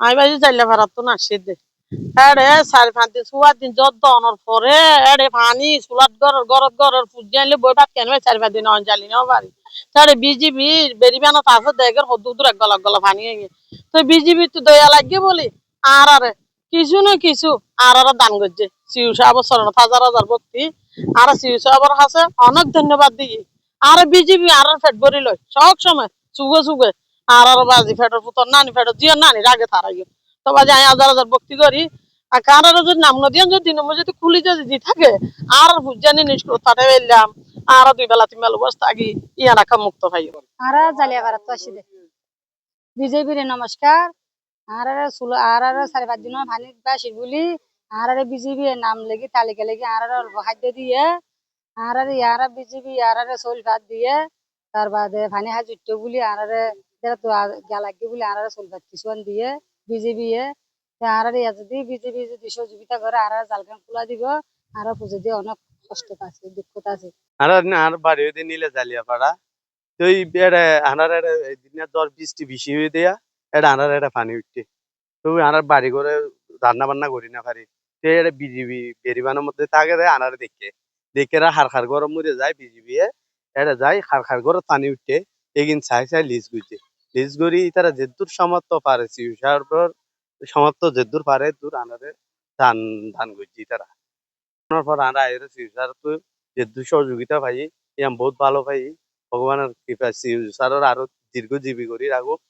আমি বাড়ি চাইলে পারাতো না সেদে এড়ে, চারি পাঁচ দিন দিন জ্বর দনের পরে, এড়ে পানি গরত পুজি আনলে বই ভাত কেন চারি দিন জালি নাও বাড়ি। তাহলে বিজিবি বেরিবানো তারপর দেখের হদু দূর এক গলা হয়ে তো বিজিবি তো দয়া লাগিয়ে বলি, আর আরে, কিছু না কিছু, আর আর দান করছে। সিউ সাহেব হাজার হাজার ভক্তি। আর শিউ সাহেবর হাসে অনেক ধন্যবাদ দিয়ে আর বিজেপি আর ফেট ভরি লয় সব সময় চুগে চুগে আর আর বাজি ফেটের পুতর, নানি ফেটের জিও নানি, রাগে তারাই তো বাজে আমি হাজার হাজার ভক্তি করি। আর কারার যদি নাম নদী যদি নম্বর যদি খুলি যদি দি থাকে, আর বুঝানি নিষ্কৃত তাতে এলাম আর দুই বেলা তিন বেলা বসে থাকি, ইয়া রাখা মুক্ত ভাই আরা জালিয়াপাড়া তো আসি দে। বিজেপির নমস্কার। আর সুল আর আর সাড়ে পাঁচ দিনের ভানি বাসি বলি। আর আর বিজেপি নাম লেগে তালিকা লেগে আর অল্প খাদ্য দিয়ে। আর ইয়ার বিজেপি আর চল ভাত দিয়ে তার বাদে ভানি হাজুত্য বলি আর তো গালাগে বলি ভাত কিছুমান দিয়ে বিজেপি আর ইয়া যদি বিজেপি যদি সহযোগিতা করে জালখান খোলা দিব আর পুজো দিয়ে অনেক কষ্ট আছে দুঃখতা আছে আর আর বাড়ি নিলে জালিয়া পাড়া তো এই এটা আনার দিনে জ্বর বৃষ্টি বেশি হয়ে দেয়া এটা আনার এটা পানি উঠছে তো আনার বাড়ি করে রান্না বান্না করি না পারি তো এটা বিজিবি বেরিবানের মধ্যে থাকে দেয় আনার দেখে দেখে রা হার হার গরম মরে যায়, বিজিবি এটা যায় হার হার করে পানি উঠে, এগিন চাই চাই লিজ গুজে লিজ করি তারা যেদূর সমর্থ পারে পর সমর্থ যেদূর পারে, দূর আনারে ধান ধান গুজি তারা। তার পর আনা আয়ের সিউসার তো যেদূর সহযোগিতা পাই, ইয়াম বহুত ভালো পাই। ভগবানের কৃপা সিউসারের আরও দীর্ঘজীবী করি রাখুক।